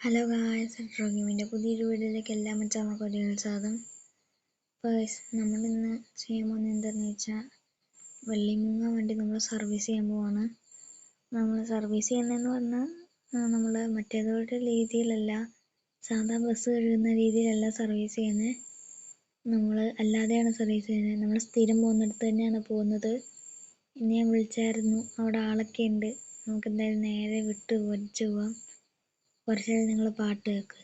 Hello guys ഡ്രോഗിമിന്റെ പുതിയൊരു വീഡിയോയിലേക്ക് എല്ലാ ഒരു സ്വാഗതം. പേഴ്സ് നമ്മളിന്ന് ചെയ്യാൻ പോകുന്നത് എന്താണെന്ന് വെച്ചാൽ വെള്ളിമുങ്ങ വണ്ടി നമ്മൾ സർവീസ് ചെയ്യാൻ പോവാണ്. നമ്മൾ സർവീസ് ചെയ്യുന്നതെന്ന് പറഞ്ഞാൽ നമ്മൾ മറ്റേതോടെ രീതിയിലല്ല സാധാ ബസ് കഴുകുന്ന രീതിയിലല്ല സർവീസ് ചെയ്യുന്നത് നമ്മൾ അല്ലാതെയാണ് സർവീസ് ചെയ്യുന്നത് നമ്മൾ സ്ഥിരം പോകുന്നിടത്ത് തന്നെയാണ് പോകുന്നത്. ഇന്ന് ഞാൻ വിളിച്ചായിരുന്നു. അവിടെ ആളൊക്കെ ഉണ്ട്. നമുക്ക് എന്തായാലും നേരെ വിട്ട് വലിച്ചു പോവാം. കുറച്ച് നേരം നിങ്ങൾ പാട്ട് കേൾക്ക്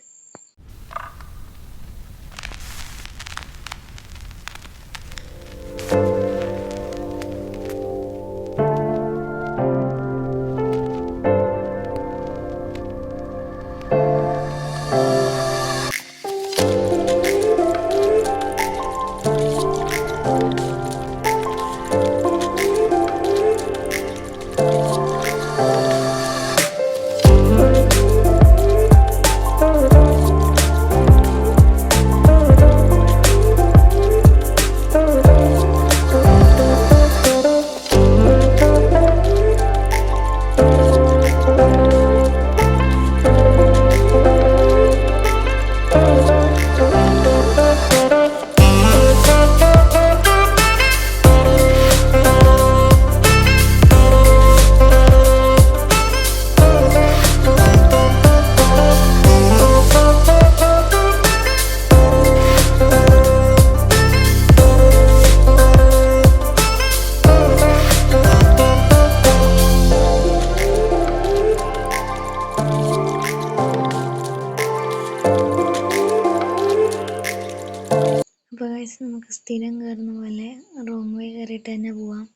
ഗൈസ് നമുക്ക് സ്ഥിരം കയറുന്ന പോലെ റോങ് വേ കയറിയിട്ട് തന്നെ പോവാം.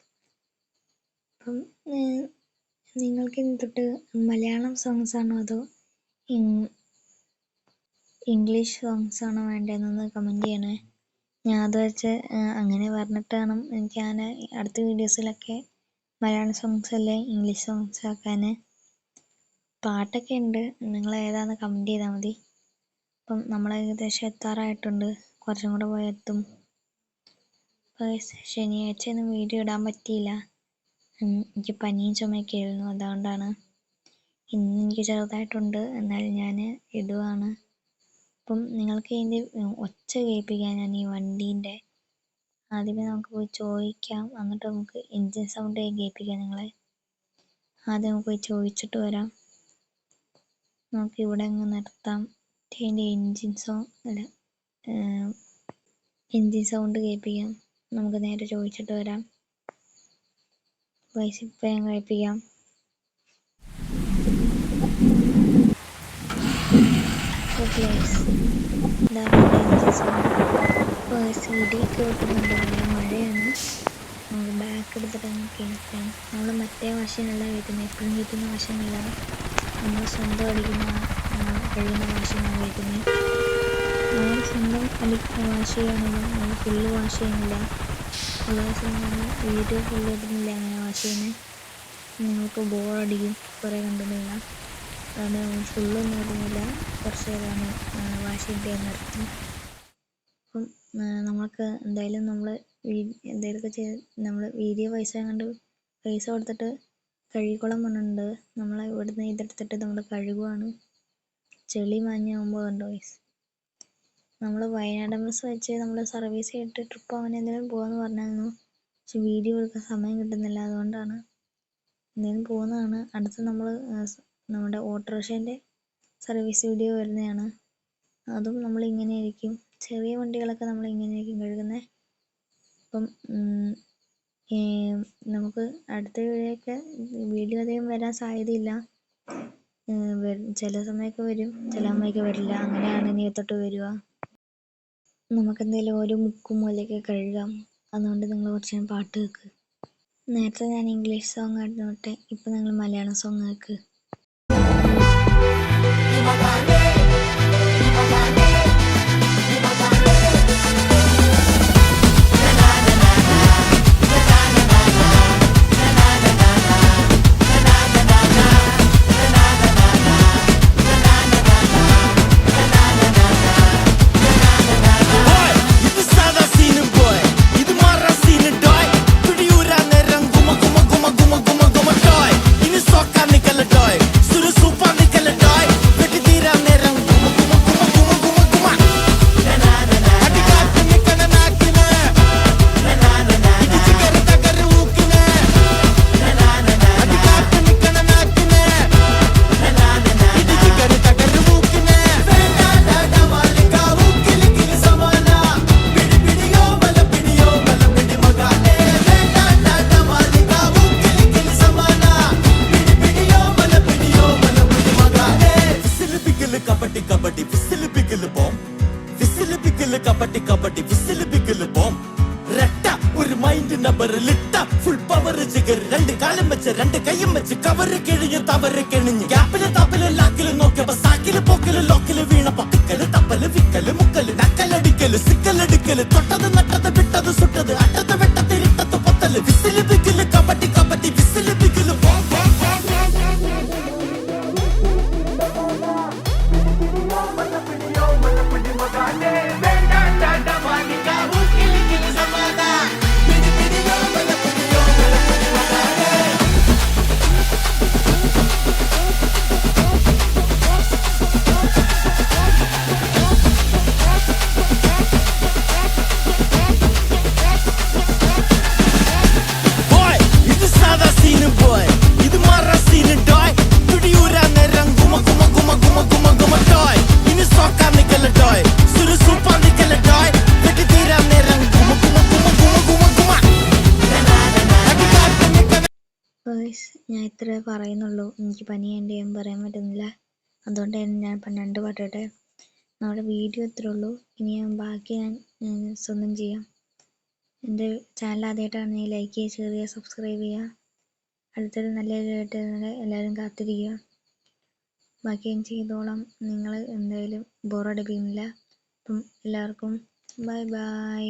അപ്പം നിങ്ങൾക്ക് ഇനി തൊട്ട് മലയാളം സോങ്സ് ആണോ അതോ ഇംഗ്ലീഷ് സോങ്സ് ആണോ വേണ്ടതെന്നൊന്ന് കമന്റ് ചെയ്യണേ. ഞാൻ അത് വെച്ച് അങ്ങനെ പറഞ്ഞിട്ട് വേണം എനിക്ക് ഞാൻ അടുത്ത വീഡിയോസിലൊക്കെ മലയാളം സോങ്സ് അല്ലേ ഇംഗ്ലീഷ് സോങ്സ് ആക്കാൻ പാട്ടൊക്കെ ഉണ്ട്. നിങ്ങൾ ഏതാണെന്ന് കമന്റ് ചെയ്താൽ മതി. അപ്പം നമ്മൾ ഏകദേശം എത്താറായിട്ടുണ്ട്. കുറച്ചും കൂടെ പോയാൽ എത്തും Guys, ശനിയാഴ്ച ഒന്നും വീഡിയോ ഇടാൻ പറ്റിയില്ല. എനിക്ക് പനിയും ചുമയൊക്കെ ആയിരുന്നു. അതുകൊണ്ടാണ് ഇന്ന് എനിക്ക് ചെറുതായിട്ടുണ്ട്. എന്നാൽ ഞാൻ ഇടുവാണ്. അപ്പം നിങ്ങൾക്ക് ഇതിന്റെ ഒച്ച കേൾപ്പിക്കാൻ ഞാൻ ഈ വണ്ടീന്റെ ആദ്യമേ നമുക്ക് പോയി ചോദിക്കാം. എന്നിട്ട് നമുക്ക് എൻജിൻ സൗണ്ട് കേൾപ്പിക്കാം നിങ്ങളെ. ആദ്യം നമുക്ക് പോയി ചോദിച്ചിട്ട് വരാം. നമുക്ക് ഇവിടെ അങ്ങ് നിർത്താം. അതിന്റെ എൻജിൻ സൗണ്ട് അല്ല എൻജിൻ സൗണ്ട് കേൾപ്പിക്കാം. നമുക്ക് നേരെ ചോദിച്ചിട്ട് വരാം. ഇപ്പം ഞാൻ കഴിപ്പിക്കാം മഴയാണ്. നമുക്ക് ബാക്ക് എടുത്തിട്ട് അങ്ങ് കേൾക്കാം. നമ്മൾ മറ്റേ വാശിനല്ല കേൾക്കുന്നത് എപ്പോഴും കേൾക്കുന്ന വാശിനല്ല നമ്മൾ സ്വന്തം അടിക്കുന്ന കഴിയുന്ന വാശിനാണ് കേൾക്കുന്നത് നമ്മൾ സ്വന്തം അലി വാഷ് ചെയ്യുകയാണെങ്കിലും നമ്മൾ ഫുള്ള് വാഷ് ഉള്ള ദിവസം നമ്മൾ വീഡിയോ ഫുള്ള് ഇടുന്നില്ല അങ്ങനെ വാഷ് ചെയ്യുന്നത് നിങ്ങൾക്ക് ബോറടിക്കും കുറേ കണ്ടിട്ടില്ല. അതുകൊണ്ട് നമ്മൾ ഫുള്ളൊന്നും ഇടുന്നില്ല. കുറച്ച് നേരമാണ് വാഷ് ചെയ്ത് നിർത്തും അപ്പം നമ്മൾക്ക് എന്തായാലും നമ്മൾ എന്തെങ്കിലുമൊക്കെ ചെയ്ത് നമ്മൾ വീഡിയോ പൈസ കണ്ട് പൈസ കൊടുത്തിട്ട് കഴുകിക്കോളാൻ പറഞ്ഞിട്ടുണ്ട്. നമ്മൾ ഇവിടുന്ന് ഇതെടുത്തിട്ട് നമ്മൾ കഴുകുവാണ്. ചെളി മാഞ്ഞാകുമ്പോൾ കണ്ടോ നമ്മൾ വയനാട് ബസ് വെച്ച് നമ്മൾ സർവീസ് ചെയ്തിട്ട് ട്രിപ്പ് അങ്ങനെ എന്തെങ്കിലും പോകാമെന്ന് പറഞ്ഞായിരുന്നു. പക്ഷെ വീഡിയോ എടുക്കാൻ സമയം കിട്ടുന്നില്ല. അതുകൊണ്ടാണ് എന്തെങ്കിലും പോകുന്നതാണ് അടുത്ത് നമ്മൾ നമ്മുടെ ഓട്ടോറിക്ഷേന്റെ സർവീസ് വീഡിയോ വരുന്നതാണ്. അതും നമ്മൾ ഇങ്ങനെ ആയിരിക്കും ചെറിയ വണ്ടികളൊക്കെ നമ്മൾ ഇങ്ങനെ ആയിരിക്കും കഴുകുന്നത് അപ്പം നമുക്ക് അടുത്ത വീഡിയോയൊക്കെ വീഡിയോ അധികം വരാൻ സാധ്യതയില്ല. ചില സമയമൊക്കെ വരും ചില സമയമൊക്കെ വരില്ല. അങ്ങനെയാണ് ഇനി തൊട്ട് വരിക. നമുക്ക് എന്തെങ്കിലും ഒരു മുക്കും മൂലയൊക്കെ കഴുകാം. അതുകൊണ്ട് നിങ്ങൾ കുറച്ച് നേരം പാട്ട് കേൾക്ക് നേരത്തെ ഞാൻ ഇംഗ്ലീഷ് സോങ് ആയിരുന്നു വിട്ടെ ഇപ്പം നിങ്ങൾ മലയാളം സോങ് കേൾക്ക് കബഡി കബഡി വിസിൽ ബിഗിൽ ബോം രട്ട ഒരു മൈൻഡ് നമ്പർ ലിട്ട ഫുൾ പവർ ജിഗർ രണ്ട് കാലം വെച്ച് രണ്ട് കൈയും വെച്ച് കവറ് കിഴിഞ്ഞ് തവറ് കിണിഞ്ഞ്. ഗ്യാപ്പിൽ തപ്പിൽ ലാക്കിൽ നോക്കിയപ്പോ സാക്കിൽ പോക്കിൽ ലോക്കിൽ വീണപ്പോ പിക്കൽ തപ്പൽ വിക്കൽ മുക്കൽ നക്കലടിക്കൽ സിക്കലടിക്കൽ തൊട്ടത് നട്ടത് വിട്ടത് സുട്ടത് അട്ടത് വെട്ടത് ഇട്ടത് പൊത്തൽ വിസിൽ ഞാൻ ഇത്രേ പറയുന്നുള്ളൂ. എനിക്ക് പനിയുണ്ട് ഞാൻ പറയാൻ പറ്റുന്നില്ല. അതുകൊണ്ട് തന്നെ ഞാൻ പന്ത്രണ്ട് പാട്ടട്ടെ. നമ്മുടെ വീഡിയോ ഇത്രേ ഉള്ളൂ. ഇനി ഞാൻ ബാക്കി ഞാൻ സ്വന്തം ചെയ്യാം. എന്റെ ചാനൽ ആദ്യമായിട്ടാണെങ്കിൽ ലൈക്ക് ചെയ്യുക ഷെയർ ചെയ്യുക സബ്സ്ക്രൈബ് ചെയ്യുക. അടുത്തൊരു നല്ല വീഡിയോ ആയിട്ട് എല്ലാവരും കാത്തിരിക്കുക. ബാക്കി ഞാൻ ചെയ്തോളാം. നിങ്ങൾ എന്തായാലും ബോറടിപ്പിക്കുന്നില്ല അപ്പം എല്ലാവർക്കും ബൈ ബൈ